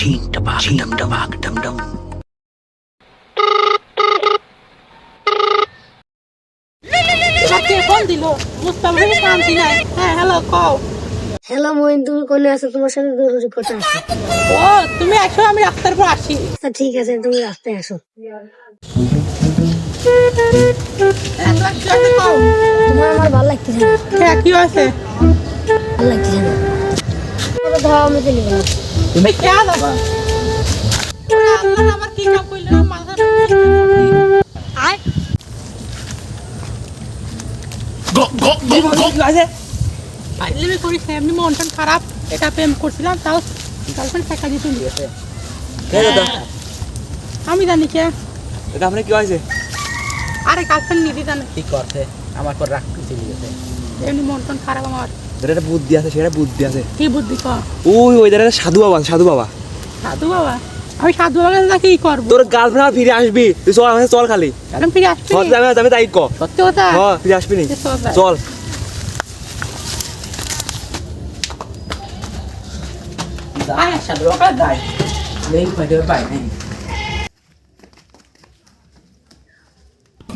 ching tabak dum tabak dum dum. হ্যাঁ hello কও। Hello Mahin তুমি কোনে আছো? তোমার সাথে জরুরি কথা আছে ও তুমি আসো আমি রাস্তার পর আসি। আচ্ছা ঠিক আছে তুমি রাস্তায় আসো। তোমার কও। আমার ভালো লাগতেছে হ্যাঁ কি হয়েছে? ভালো লাগতেছে না। ওটা আমি চলে গেলাম তুমি কে দেবা আমার কি কাম কইলে মাথা আয় খারাপ এটা প্রেম করছিলাম তাও গার্লফ্রেন্ড টাকা দিয়ে চলে গেছে আমি জানি কে এটা আপনার কি হয়েছে আরে গার্লফ্রেন্ড নিতে জানে কি করছে আমার পর রাগ করে চলে গেছে এমনি মন খারাপ আমার যেটা একটা বুদ্ধি আছে সেটা বুদ্ধি আছে। কি বুদ্ধি কর? ওই ওই ধারে একটা সাধু বাবা সাধু বাবা। সাধু বাবা? আমি সাধু বাবার কাছে কি করব? তোর গার্লফ্রেন্ড আর ফিরে আসবি। তুই চল আমার চল খালি। কারণ ফিরে আসবি? চল আমি আমি তাই ক সত্যি কথা? হ্যাঁ ফিরে আসবি নি। চল। আয় সাধু বাবা যাই নেই পাইতে পাই নাই।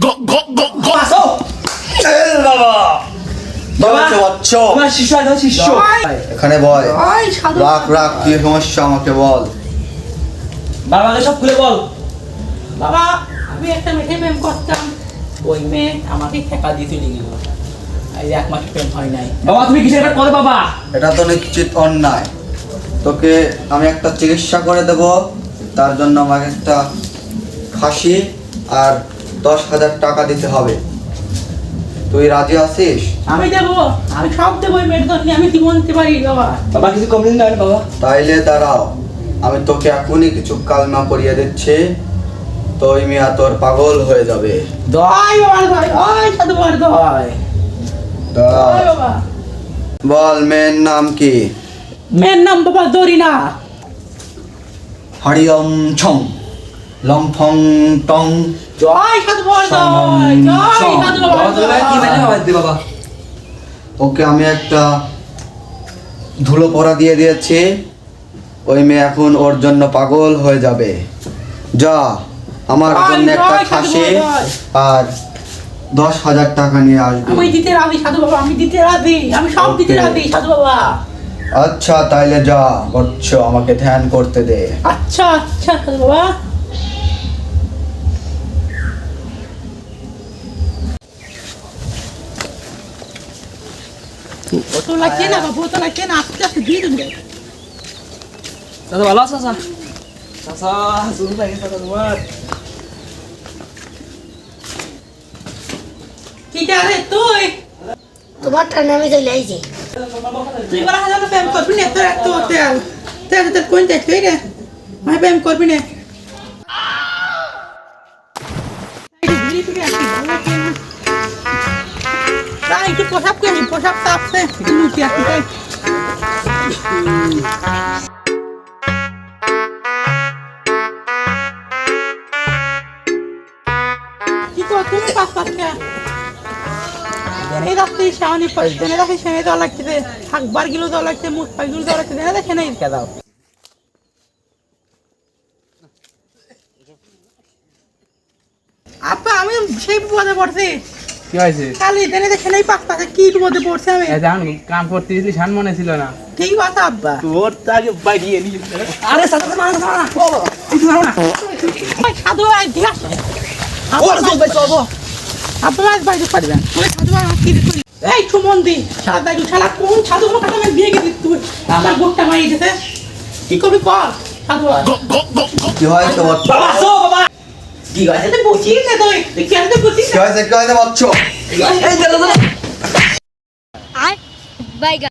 বাবা বাচ্চ তোমার শিষ্য আছে শিষ্য এখানে বল ওই সাধু রাখ রাখ কি সমস্যা আমাকে বল। বাবাকে সব খুলে বল। বাবা আমি একটা মেয়ে প্রেম করতাম। ওই মেয়ে আমাকে টাকা দিয়ে চলে গেল। এক মাস প্রেম হয় নাই। বাবা তুমি কিসের একটা করো বাবা? এটা তো নিশ্চিত অন্যায়। তোকে আমি একটা চিকিৎসা করে দেব। তার জন্য আমাকে একটা ফাঁসি আর দশ হাজার টাকা দিতে হবে। তুই রাজি আছিস? আমি দেবো আমি সব দেবো ওই মেয়ের জন্য আমি জীবন দিতে পারি বাবা। বাবা কিছু কমপ্লেন দেন বাবা। তাইলে দাঁড়াও আমি তোকে এখনই কিছু কালমা পরিয়ে দিচ্ছি। তো ওই মিয়া তোর পাগল হয়ে যাবে। দয় বাবার দয় ওই সাধু বাবার দয়। দয় বাবা। বল মেয়ের নাম কি? মেয়ের নাম বাবা দরিনা। হরিয়ম ছং লম্ফং টং জয় সাধু জয় সাধু বাবা ওকে আমি একটা ধুলো পরা দিয়ে দিয়েছি। ওই মেয়ে এখন ওর জন্য পাগল হয়ে যাবে। যা আমার জন্য একটা খাসি। আর দশ হাজার টাকা নিয়ে আসবে। আমি দিতে রাজি সাধু বাবা আমি দিতে রাজি আমি সব দিতে. রাজি সাধু বাবা। আচ্ছা তাইলে যা বচ্চ আমাকে ধ্যান করতে দে। আচ্ছা আচ্ছা সাধু বাবা। বোতল লাগছে না বাবা বোতল লাগছে না আস্তে আস্তে দিয়ে দেবে দাদা ভালো আছো চাচা চাচা শুরু লাগে চাচা তোমার কি রে তুই তোমার টানে আমি চলে আইছি তুই বলা হাজার প্রেম করবি না তোর এত তেল তেল তেল কোন যাই তুই রে আমি প্রেম করবি না একটু লুচি তাই? কি কর তুমি পাস এই দেনে সেনে দেওয়া লাগছে থাকবার গিলো দেওয়া লাগছে মুখ পাই দেওয়া লাগছে দেখে নাই? দাও। আপা আমি সেই বিপদে পড়ছি কি হয়েছে? খালি দেনে দেখে নাই পাক পাকে কি বিপদে পড়ছে আমি? এই কাম করতে গেছিলি শান মনে ছিল না। ঠিক আছে আব্বা? তোর তাকে বাইরিয়ে নিয়ে আরে সাথে সাথে মারা মারা কিছু না ওই সাধু ভাই ঠিক আছে আবার চল ভাই চলবো আপনি বাইরে পারবেন ভাই কি এই সুমন্দি সাদা শালা কোন সাধু ভাই বিয়ে গেছি তুই আমার গোটটা মারি গেছে কি করবি কর সাধু কি বাবা বাবা। কি তুই বসিস না তুই তুই কেন তুই বসিস কি হয়েছে কি এই আয় বাইগা